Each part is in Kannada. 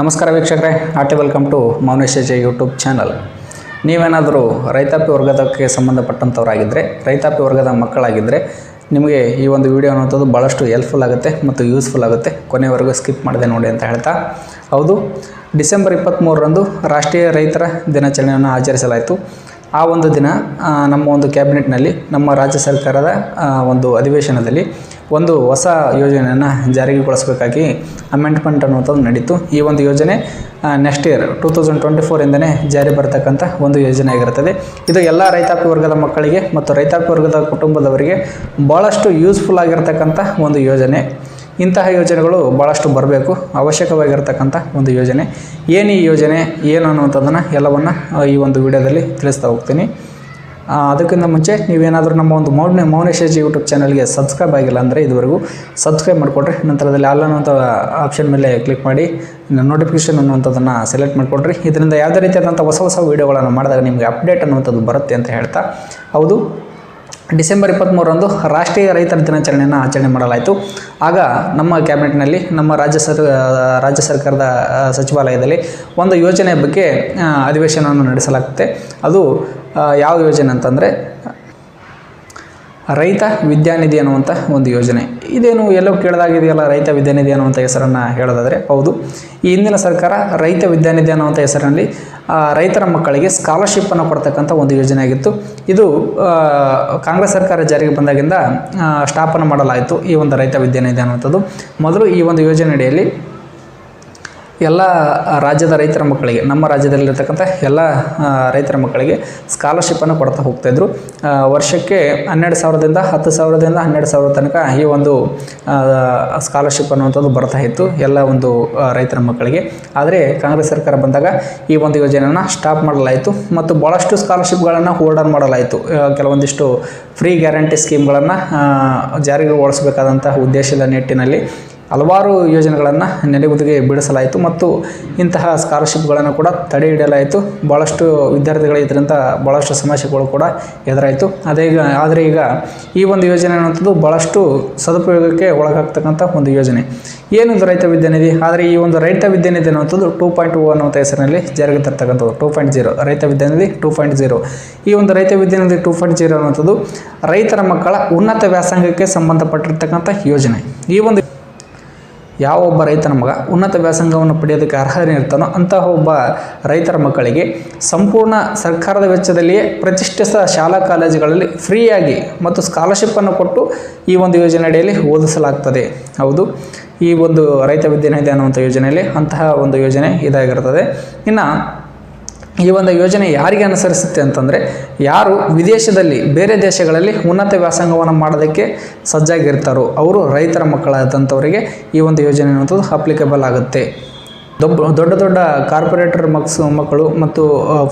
ನಮಸ್ಕಾರ ವೀಕ್ಷಕರೇ, RT welcome to Mounesh J YouTube channel. ನೀವೇನಾದರೂ ರೈತಾಪಿ ವರ್ಗದಕ್ಕೆ ಸಂಬಂಧಪಟ್ಟಂಥವರಾಗಿದ್ದರೆ ರೈತಾಪಿ ವರ್ಗದ ಮಕ್ಕಳಾಗಿದ್ದರೆ ನಿಮಗೆ ಈ ಒಂದು ವಿಡಿಯೋ ಅನ್ನೋಂಥದ್ದು ಭಾಳಷ್ಟು ಹೆಲ್ಪ್ಫುಲ್ ಆಗುತ್ತೆ ಮತ್ತು ಯೂಸ್ಫುಲ್ ಆಗುತ್ತೆ. ಕೊನೆವರೆಗೂ ಸ್ಕಿಪ್ ಮಾಡಿದೆ ನೋಡಿ ಅಂತ ಹೇಳ್ತಾ. ಹೌದು, ಡಿಸೆಂಬರ್ ಇಪ್ಪತ್ತ್ಮೂರರಂದು ರಾಷ್ಟ್ರೀಯ ರೈತರ ದಿನಾಚರಣೆಯನ್ನು ಆಚರಿಸಲಾಯಿತು. ಆ ಒಂದು ದಿನ ನಮ್ಮ ಒಂದು ಕ್ಯಾಬಿನೆಟ್ನಲ್ಲಿ ನಮ್ಮ ರಾಜ್ಯ ಸರ್ಕಾರದ ಒಂದು ಅಧಿವೇಶನದಲ್ಲಿ ಒಂದು ಹೊಸ ಯೋಜನೆಯನ್ನು ಜಾರಿಗೆಗೊಳಿಸಬೇಕಾಗಿ ಅಮೆಂಡ್ಮೆಂಟ್ ಅನ್ನುವಂಥದ್ದು ನಡೀತು. ಈ ಒಂದು ಯೋಜನೆ next year two thousand twenty ಫೋರಿಂದನೇ ಜಾರಿ ಬರತಕ್ಕಂಥ ಒಂದು ಯೋಜನೆ ಆಗಿರುತ್ತದೆ. ಇದು ಎಲ್ಲ ರೈತಾಪಿ ವರ್ಗದ ಮಕ್ಕಳಿಗೆ ಮತ್ತು ರೈತಾಪಿ ವರ್ಗದ ಕುಟುಂಬದವರಿಗೆ ಭಾಳಷ್ಟು ಯೂಸ್ಫುಲ್ ಆಗಿರತಕ್ಕಂಥ ಒಂದು ಯೋಜನೆ. ಇಂತಹ ಯೋಜನೆಗಳು ಭಾಳಷ್ಟು ಬರಬೇಕು. ಅವಶ್ಯಕವಾಗಿರ್ತಕ್ಕಂಥ ಒಂದು ಯೋಜನೆ. ಏನು ಈ ಯೋಜನೆ, ಏನು ಅನ್ನುವಂಥದ್ದನ್ನು ಎಲ್ಲವನ್ನು ಈ ಒಂದು ವಿಡಿಯೋದಲ್ಲಿ ತಿಳಿಸ್ತಾ ಹೋಗ್ತೀನಿ. ಅದಕ್ಕಿಂತ ಮುಂಚೆ ನೀವೇನಾದರೂ ನಮ್ಮ ಒಂದು ಮೌನ ಮೌನೇಶ್ ಯೂಟ್ಯೂಬ್ ಚಾನಲ್ಗೆ ಸಬ್ಸ್ಕ್ರೈಬ್ ಆಗಿಲ್ಲ ಅಂದರೆ ಇದುವರೆಗೂ ಸಬ್ಸ್ಕ್ರೈಬ್ ಮಾಡಿಕೊಡ್ರಿ. ನಂತರದಲ್ಲಿ ಆಲ್ ಅನ್ನುವಂಥ ಆಪ್ಷನ್ ಮೇಲೆ ಕ್ಲಿಕ್ ಮಾಡಿ ನೋಟಿಫಿಕೇಷನ್ ಅನ್ನುವಂಥದ್ದನ್ನು ಸೆಲೆಕ್ಟ್ ಮಾಡಿಕೊಡ್ರಿ. ಇದರಿಂದ ಯಾವುದೇ ರೀತಿಯಾದಂಥ ಹೊಸ ಹೊಸ ವೀಡಿಯೋಗಳನ್ನು ಮಾಡಿದಾಗ ನಿಮಗೆ ಅಪ್ಡೇಟ್ ಅನ್ನುವಂಥದ್ದು ಬರುತ್ತೆ ಅಂತ ಹೇಳ್ತಾ. ಹೌದು ಡಿಸೆಂಬರ್ ಇಪ್ಪತ್ತ್ಮೂರರಂದು ರಾಷ್ಟ್ರೀಯ ರೈತರ ದಿನಾಚರಣೆಯನ್ನು ಆಚರಣೆ ಮಾಡಲಾಯಿತು. ಆಗ ನಮ್ಮ ಕ್ಯಾಬಿನೆಟ್ನಲ್ಲಿ ನಮ್ಮ ರಾಜ್ಯ ಸರ್ ರಾಜ್ಯ ಸರ್ಕಾರದ ಸಚಿವಾಲಯದಲ್ಲಿ ಒಂದು ಯೋಜನೆ ಬಗ್ಗೆ ಅಧಿವೇಶನವನ್ನು ನಡೆಸಲಾಗುತ್ತೆ. ಅದು ಯಾವ ಯೋಜನೆ ಅಂತಂದರೆ ರೈತ ವಿದ್ಯಾನಿಧಿ ಅನ್ನುವಂಥ ಒಂದು ಯೋಜನೆ. ಇದೇನು ಎಲ್ಲೋ ಕೇಳದಾಗಿದೆಯಲ್ಲ ರೈತ ವಿದ್ಯಾನಿಧಿ ಅನ್ನುವಂಥ ಹೆಸರನ್ನು ಹೇಳೋದಾದರೆ? ಹೌದು. ಈ ಹಿಂದಿನ ಸರ್ಕಾರ ರೈತ ವಿದ್ಯಾನಿಧಿ ಅನ್ನುವಂಥ ಹೆಸರಿನಲ್ಲಿ ರೈತರ ಮಕ್ಕಳಿಗೆ ಸ್ಕಾಲರ್ಶಿಪ್ಪನ್ನು ಕೊಡ್ತಕ್ಕಂಥ ಒಂದು ಯೋಜನೆ ಆಗಿತ್ತು. ಇದು ಕಾಂಗ್ರೆಸ್ ಸರ್ಕಾರ ಜಾರಿಗೆ ಬಂದಾಗಿಂದ ಸ್ಥಾಪನೆ ಮಾಡಲಾಯಿತು ಈ ಒಂದು ರೈತ ವಿದ್ಯಾನಿಧಿ ಅನ್ನುವಂಥದ್ದು. ಮೊದಲು ಈ ಒಂದು ಯೋಜನೆ ಅಡಿಯಲ್ಲಿ ಎಲ್ಲ ರಾಜ್ಯದ ರೈತರ ಮಕ್ಕಳಿಗೆ ನಮ್ಮ ರಾಜ್ಯದಲ್ಲಿರ್ತಕ್ಕಂಥ ಎಲ್ಲ ರೈತರ ಮಕ್ಕಳಿಗೆ ಸ್ಕಾಲರ್ಶಿಪ್ಪನ್ನು ಕೊಡ್ತಾ ಹೋಗ್ತಾಯಿದ್ರು ವರ್ಷಕ್ಕೆ ಹನ್ನೆರಡು ಸಾವಿರದಿಂದ ಹತ್ತು ಸಾವಿರದಿಂದ ಹನ್ನೆರಡು ಸಾವಿರ ತನಕ ಈ ಒಂದು ಸ್ಕಾಲರ್ಶಿಪ್ ಅನ್ನುವಂಥದ್ದು ಬರ್ತಾ ಇತ್ತು ಎಲ್ಲ ಒಂದು ರೈತರ ಮಕ್ಕಳಿಗೆ. ಆದರೆ ಕಾಂಗ್ರೆಸ್ ಸರ್ಕಾರ ಬಂದಾಗ ಈ ಒಂದು ಯೋಜನೆಯನ್ನು ಸ್ಟಾಪ್ ಮಾಡಲಾಯಿತು ಮತ್ತು ಭಾಳಷ್ಟು ಸ್ಕಾಲರ್ಶಿಪ್ಗಳನ್ನು ಹೋಲ್ಡರ್ ಮಾಡಲಾಯಿತು. ಆ, ಕೆಲವೊಂದಿಷ್ಟು ಫ್ರೀ ಗ್ಯಾರಂಟಿ ಸ್ಕೀಮ್ಗಳನ್ನು ಜಾರಿಗೊಳಿಸಬೇಕಾದಂತಹ ಉದ್ದೇಶದ ನಿಟ್ಟಿನಲ್ಲಿ ಹಲವಾರು ಯೋಜನೆಗಳನ್ನು ನೆನೆಗುದಿಗೆ ಬಿಡಿಸಲಾಯಿತು ಮತ್ತು ಇಂತಹ ಸ್ಕಾಲರ್ಶಿಪ್ಗಳನ್ನು ಕೂಡ ತಡೆ ಹಿಡಿಯಲಾಯಿತು. ಭಾಳಷ್ಟು ವಿದ್ಯಾರ್ಥಿಗಳು ಇದರಿಂದ ಭಾಳಷ್ಟು ಸಮಸ್ಯೆಗಳು ಕೂಡ ಎದುರಾಯಿತು. ಅದೇ ಈಗ, ಆದರೆ ಈಗ ಈ ಒಂದು ಯೋಜನೆ ಅನ್ನೋಂಥದ್ದು ಭಾಳಷ್ಟು ಸದುಪಯೋಗಕ್ಕೆ ಒಳಗಾಗ್ತಕ್ಕಂಥ ಒಂದು ಯೋಜನೆ. ಏನೊಂದು ರೈತ ವಿದ್ಯಾನಿಧಿ ಆದರೆ ಈ ಒಂದು ರೈತ ವಿದ್ಯಾನಿಧಿ ಅನ್ನುವಂಥದ್ದು ಟೂ ಪಾಯಿಂಟ್ ಓ ಅನ್ನುವಂಥ ಹೆಸರಿನಲ್ಲಿ ಜಾರಿಗೆ ತರ್ತಕ್ಕಂಥದ್ದು. ಟೂ ಪಾಯಿಂಟ್ ಜೀರೋ ರೈತ ವಿದ್ಯಾನಿಧಿ ಟೂ ಪಾಯಿಂಟ್ ಜೀರೋ ಈ ಒಂದು ರೈತ ವಿದ್ಯಾನಿಧಿ ಟೂ ಪಾಯಿಂಟ್ ಜೀರೋ ಅನ್ನುವಂಥದ್ದು ರೈತರ ಮಕ್ಕಳ ಉನ್ನತ ವ್ಯಾಸಂಗಕ್ಕೆ ಸಂಬಂಧಪಟ್ಟಿರ್ತಕ್ಕಂಥ ಯೋಜನೆ. ಈ ಒಂದು ಯಾವ ಒಬ್ಬ ರೈತನ ಮಗ ಉನ್ನತ ವ್ಯಾಸಂಗವನ್ನು ಪಡೆಯೋದಕ್ಕೆ ಅರ್ಹನಿರ್ತಾನೋ ಅಂತಹ ಒಬ್ಬ ರೈತರ ಮಕ್ಕಳಿಗೆ ಸಂಪೂರ್ಣ ಸರ್ಕಾರದ ವೆಚ್ಚದಲ್ಲಿಯೇ ಪ್ರತಿಷ್ಠಿತ ಶಾಲಾ ಕಾಲೇಜುಗಳಲ್ಲಿ ಫ್ರೀಯಾಗಿ ಮತ್ತು ಸ್ಕಾಲರ್ಶಿಪ್ಪನ್ನು ಕೊಟ್ಟು ಈ ಒಂದು ಯೋಜನೆ ಅಡಿಯಲ್ಲಿ ಓದಿಸಲಾಗ್ತದೆ. ಹೌದು, ಈ ಒಂದು ರೈತ ವಿದ್ಯಾನಿಧಿ ಅನ್ನುವಂಥ ಯೋಜನೆಯಲ್ಲಿ ಅಂತಹ ಒಂದು ಯೋಜನೆ ಇದಾಗಿರ್ತದೆ. ಇನ್ನು ಈ ಒಂದು ಯೋಜನೆ ಯಾರಿಗೆ ಅನುಸರಿಸುತ್ತೆ ಅಂತಂದರೆ ಯಾರು ವಿದೇಶದಲ್ಲಿ ಬೇರೆ ದೇಶಗಳಲ್ಲಿ ಉನ್ನತ ವ್ಯಾಸಂಗವನ್ನು ಮಾಡೋದಕ್ಕೆ ಸಜ್ಜಾಗಿರ್ತಾರೋ ಅವರು ರೈತರ ಮಕ್ಕಳಾದಂಥವರಿಗೆ ಈ ಒಂದು ಯೋಜನೆ ಅನ್ನೋದು ಅಪ್ಲಿಕೇಬಲ್ ಆಗುತ್ತೆ. ದೊಡ್ಡ ದೊಡ್ಡ ದೊಡ್ಡ ಕಾರ್ಪೊರೇಟರ್ ಮಕ್ಸ್ ಮಕ್ಕಳು ಮತ್ತು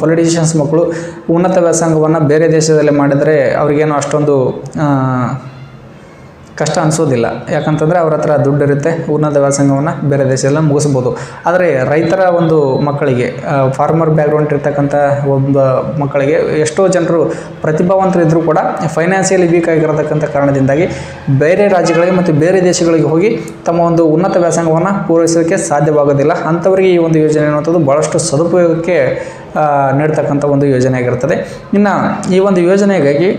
ಪೊಲಿಟಿಷಿಯನ್ಸ್ ಮಕ್ಕಳು ಉನ್ನತ ವ್ಯಾಸಂಗವನ್ನು ಬೇರೆ ದೇಶದಲ್ಲಿ ಮಾಡಿದರೆ ಅವ್ರಿಗೇನು ಅಷ್ಟೊಂದು ಕಷ್ಟ ಅನಿಸೋದಿಲ್ಲ. ಯಾಕಂತಂದರೆ ಅವ್ರ ಹತ್ರ ದುಡ್ಡು ಇರುತ್ತೆ ಉನ್ನತ ವ್ಯಾಸಂಗವನ್ನು ಬೇರೆ ದೇಶದಲ್ಲ ಮುಗಿಸ್ಬೋದು. ಆದರೆ ರೈತರ ಒಂದು ಮಕ್ಕಳಿಗೆ ಫಾರ್ಮರ್ ಬ್ಯಾಕ್ಗ್ರೌಂಡ್ ಇರ್ತಕ್ಕಂಥ ಒಬ್ಬ ಮಕ್ಕಳಿಗೆ ಎಷ್ಟೋ ಜನರು ಪ್ರತಿಭಾವಂತರಿದ್ದರೂ ಕೂಡ ಫೈನಾನ್ಸಿಯಲಿ ವೀಕ್ ಆಗಿರತಕ್ಕಂಥ ಕಾರಣದಿಂದಾಗಿ ಬೇರೆ ರಾಜ್ಯಗಳಿಗೆ ಮತ್ತು ಬೇರೆ ದೇಶಗಳಿಗೆ ಹೋಗಿ ತಮ್ಮ ಒಂದು ಉನ್ನತ ವ್ಯಾಸಂಗವನ್ನು ಪೂರೈಸೋಕ್ಕೆ ಸಾಧ್ಯವಾಗೋದಿಲ್ಲ. ಅಂಥವರಿಗೆ ಈ ಒಂದು ಯೋಜನೆ ಅನ್ನುವಂಥದ್ದು ಭಾಳಷ್ಟು ಸದುಪಯೋಗಕ್ಕೆ ನೀಡ್ತಕ್ಕಂಥ ಒಂದು ಯೋಜನೆ ಆಗಿರ್ತದೆ. ಇನ್ನು ಈ ಒಂದು ಯೋಜನೆಗಾಗಿ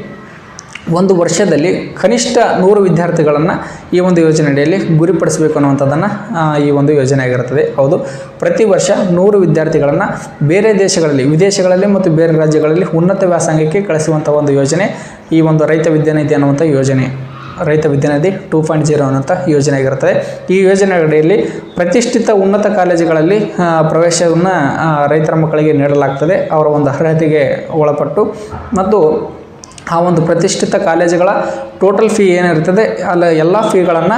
ಒಂದು ವರ್ಷದಲ್ಲಿ ಕನಿಷ್ಠ ನೂರು ವಿದ್ಯಾರ್ಥಿಗಳನ್ನು ಈ ಒಂದು ಯೋಜನೆ ಅಡಿಯಲ್ಲಿ ಗುರಿಪಡಿಸಬೇಕು ಅನ್ನುವಂಥದ್ದನ್ನು ಈ ಒಂದು ಯೋಜನೆ ಆಗಿರುತ್ತದೆ ಹೌದು, ಪ್ರತಿ ವರ್ಷ ನೂರು ವಿದ್ಯಾರ್ಥಿಗಳನ್ನು ಬೇರೆ ದೇಶಗಳಲ್ಲಿ, ವಿದೇಶಗಳಲ್ಲಿ ಮತ್ತು ಬೇರೆ ರಾಜ್ಯಗಳಲ್ಲಿ ಉನ್ನತ ವ್ಯಾಸಂಗಕ್ಕೆ ಕಳಿಸುವಂಥ ಒಂದು ಯೋಜನೆ, ಈ ಒಂದು ರೈತ ವಿದ್ಯಾನಿಧಿ ಅನ್ನುವಂಥ ಯೋಜನೆ, ರೈತ ವಿದ್ಯಾನಿಧಿ ಟೂ ಪಾಯಿಂಟ್ ಜೀರೋ ಅನ್ನುವಂಥ ಯೋಜನೆ ಆಗಿರುತ್ತದೆ ಈ ಯೋಜನೆ ಅಡಿಯಲ್ಲಿ ಪ್ರತಿಷ್ಠಿತ ಉನ್ನತ ಕಾಲೇಜುಗಳಲ್ಲಿ ಪ್ರವೇಶವನ್ನು ರೈತರ ಮಕ್ಕಳಿಗೆ ನೀಡಲಾಗ್ತದೆ. ಅವರ ಒಂದು ಅರ್ಹತೆಗೆ ಒಳಪಟ್ಟು ಮತ್ತು ಆ ಒಂದು ಪ್ರತಿಷ್ಠಿತ ಕಾಲೇಜುಗಳ ಟೋಟಲ್ ಫೀ ಏನಿರ್ತದೆ, ಅಲ್ಲ ಎಲ್ಲ ಫೀಗಳನ್ನು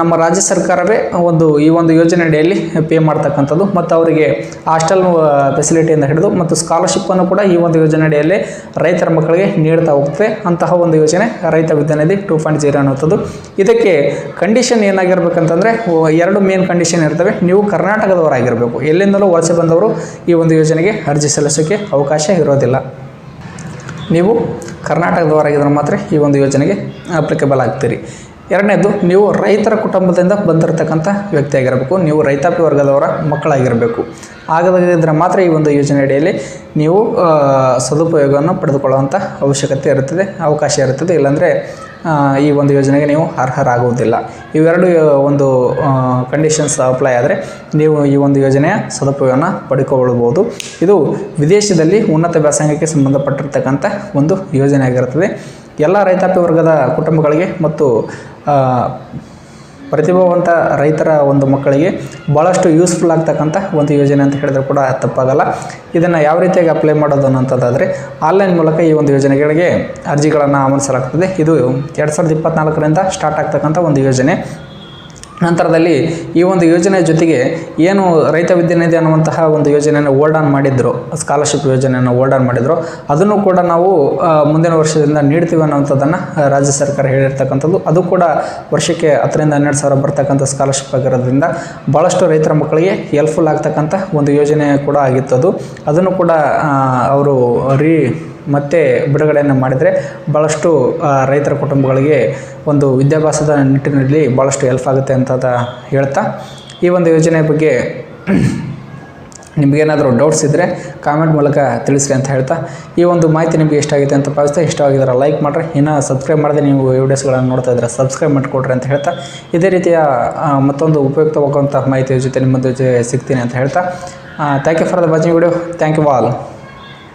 ನಮ್ಮ ರಾಜ್ಯ ಸರ್ಕಾರವೇ ಒಂದು ಈ ಒಂದು ಯೋಜನೆ ಅಡಿಯಲ್ಲಿ ಪೇ ಮಾಡ್ತಕ್ಕಂಥದ್ದು. ಮತ್ತು ಅವರಿಗೆ ಹಾಸ್ಟೆಲ್ ಫೆಸಿಲಿಟಿಯಿಂದ ಹಿಡಿದು ಮತ್ತು ಸ್ಕಾಲರ್ಶಿಪ್ಪನ್ನು ಕೂಡ ಈ ಒಂದು ಯೋಜನೆ ಅಡಿಯಲ್ಲಿ ರೈತರ ಮಕ್ಕಳಿಗೆ ನೀಡ್ತಾ ಹೋಗ್ತದೆ. ಅಂತಹ ಒಂದು ಯೋಜನೆ ರೈತ ವಿದ್ಯಾನಿಧಿ ಟೂ ಪಾಯಿಂಟ್ ಜೀರೋ ಅನ್ನುವಂಥದ್ದು. ಇದಕ್ಕೆ ಕಂಡೀಷನ್ ಏನಾಗಿರ್ಬೇಕಂತಂದರೆ ಎರಡು ಮೇನ್ ಕಂಡೀಷನ್ ಇರ್ತವೆ. ನೀವು ಕರ್ನಾಟಕದವರಾಗಿರಬೇಕು. ಎಲ್ಲಿಂದಲೂ ವಲಸೆ ಬಂದವರು ಈ ಒಂದು ಯೋಜನೆಗೆ ಅರ್ಜಿ ಸಲ್ಲಿಸೋಕ್ಕೆ ಅವಕಾಶ ಇರೋದಿಲ್ಲ. ನೀವು ಕರ್ನಾಟಕದವರಾಗಿದ್ದರೆ ಮಾತ್ರ ಈ ಒಂದು ಯೋಜನೆಗೆ ಅಪ್ಲಿಕೇಬಲ್ ಆಗ್ತೀರಿ. ಎರಡನೇದು, ನೀವು ರೈತರ ಕುಟುಂಬದಿಂದ ಬಂದಿರತಕ್ಕಂಥ ವ್ಯಕ್ತಿಯಾಗಿರಬೇಕು. ನೀವು ರೈತಾಪಿ ವರ್ಗದವರ ಮಕ್ಕಳಾಗಿರಬೇಕು. ಆಗದಿದ್ದರೆ ಮಾತ್ರ ಈ ಒಂದು ಯೋಜನೆ ಅಡಿಯಲ್ಲಿ ನೀವು ಸದುಪಯೋಗವನ್ನು ಪಡೆದುಕೊಳ್ಳುವಂಥ ಅವಶ್ಯಕತೆ ಇರುತ್ತದೆ, ಅವಕಾಶ ಇರುತ್ತದೆ. ಇಲ್ಲಾಂದರೆ ಈ ಒಂದು ಯೋಜನೆಗೆ ನೀವು ಅರ್ಹರಾಗುವುದಿಲ್ಲ. ಇವೆರಡು ಒಂದು ಕಂಡೀಷನ್ಸ್ ಅಪ್ಲೈ ಆದರೆ ನೀವು ಈ ಒಂದು ಯೋಜನೆಯ ಸದುಪಯೋಗವನ್ನು ಪಡ್ಕೊಳ್ಬೋದು. ಇದು ವಿದೇಶದಲ್ಲಿ ಉನ್ನತ ವ್ಯಾಸಂಗಕ್ಕೆ ಸಂಬಂಧಪಟ್ಟಿರ್ತಕ್ಕಂಥ ಒಂದು ಯೋಜನೆ ಆಗಿರುತ್ತದೆ ಎಲ್ಲ ರೈತಾಪಿ ವರ್ಗದ ಕುಟುಂಬಗಳಿಗೆ ಮತ್ತು ಪ್ರತಿಭಾವಂತ ರೈತರ ಒಂದು ಮಕ್ಕಳಿಗೆ ಭಾಳಷ್ಟು ಯೂಸ್ಫುಲ್ ಆಗ್ತಕ್ಕಂಥ ಒಂದು ಯೋಜನೆ ಅಂತ ಹೇಳಿದ್ರು ಕೂಡ ತಪ್ಪಾಗಲ್ಲ. ಇದನ್ನು ಯಾವ ರೀತಿಯಾಗಿ ಅಪ್ಲೈ ಮಾಡೋದು ಅನ್ನೋಂಥದ್ದಾದರೆ ಆನ್ಲೈನ್ ಮೂಲಕ ಈ ಒಂದು ಯೋಜನೆಗಳಿಗೆ ಅರ್ಜಿಗಳನ್ನು ಆಮಂತ್ರಿಸಲಾಗ್ತದೆ. ಇದು ಎರಡು ಸಾವಿರದ ಇಪ್ಪತ್ತ್ನಾಲ್ಕರಿಂದ ಸ್ಟಾರ್ಟ್ ಆಗ್ತಕ್ಕಂಥ ಒಂದು ಯೋಜನೆ. ನಂತರದಲ್ಲಿ ಈ ಒಂದು ಯೋಜನೆ ಜೊತೆಗೆ ಏನು ರೈತ ವಿದ್ಯಾನಿಧಿ ಅನ್ನುವಂತಹ ಒಂದು ಯೋಜನೆಯನ್ನು ಓಲ್ಡ್ ಆನ್ ಮಾಡಿದ್ರು ಸ್ಕಾಲರ್ಶಿಪ್ ಯೋಜನೆಯನ್ನು ಓಲ್ಡ್ ಆನ್ ಮಾಡಿದ್ರು, ಅದನ್ನು ಕೂಡ ನಾವು ಮುಂದಿನ ವರ್ಷದಿಂದ ನೀಡ್ತೀವಿ ಅನ್ನುವಂಥದ್ದನ್ನು ರಾಜ್ಯ ಸರ್ಕಾರ ಹೇಳಿರ್ತಕ್ಕಂಥದ್ದು. ಅದು ಕೂಡ ವರ್ಷಕ್ಕೆ ಹತ್ತರಿಂದ ಹನ್ನೆರಡು ಸಾವಿರ ಬರ್ತಕ್ಕಂಥ ಸ್ಕಾಲರ್ಶಿಪ್ ಆಗಿರೋದ್ರಿಂದ ಭಾಳಷ್ಟು ರೈತರ ಮಕ್ಕಳಿಗೆ ಹೆಲ್ಪ್ಫುಲ್ ಆಗ್ತಕ್ಕಂಥ ಒಂದು ಯೋಜನೆ ಕೂಡ ಆಗಿತ್ತು ಅದು. ಅದನ್ನು ಕೂಡ ಅವರು ರೀ ಮತ್ತೆ ಬಿಡುಗಡೆಯನ್ನು ಮಾಡಿದರೆ ಭಾಳಷ್ಟು ರೈತರ ಕುಟುಂಬಗಳಿಗೆ ಒಂದು ವಿದ್ಯಾಭ್ಯಾಸದ ನಿಟ್ಟಿನಲ್ಲಿ ಭಾಳಷ್ಟು ಹೆಲ್ಪ್ ಆಗುತ್ತೆ ಅಂತ ಹೇಳ್ತಾ, ಈ ಒಂದು ಯೋಜನೆ ಬಗ್ಗೆ ನಿಮಗೇನಾದರೂ ಡೌಟ್ಸ್ ಇದ್ದರೆ ಕಾಮೆಂಟ್ ಮೂಲಕ ತಿಳಿಸ್ರಿ ಅಂತ ಹೇಳ್ತಾ, ಈ ಒಂದು ಮಾಹಿತಿ ನಿಮಗೆ ಇಷ್ಟ ಆಗಿದೆ ಅಂತ ಭಾವಿಸ್ತಾ ಇಷ್ಟವಾಗಿದ್ದಾರೆ ಲೈಕ್ ಮಾಡಿರಿ, ಇನ್ನು ಸಬ್ಸ್ಕ್ರೈಬ್ ಮಾಡದೆ ನೀವು ವಿಡಿಯೋಸ್ಗಳನ್ನು ನೋಡ್ತಾ ಇದ್ದರೆ ಸಬ್ಸ್ಕ್ರೈಬ್ ಮಾಡಿಕೊಡ್ರಿ ಅಂತ ಹೇಳ್ತಾ, ಇದೇ ರೀತಿಯ ಮತ್ತೊಂದು ಉಪಯುಕ್ತವಾಗುವಂಥ ಮಾಹಿತಿಯ ಜೊತೆ ನಿಮ್ಮ ಜೊತೆ ಸಿಗ್ತೀನಿ ಅಂತ ಹೇಳ್ತಾ thank you for the watching video thank you all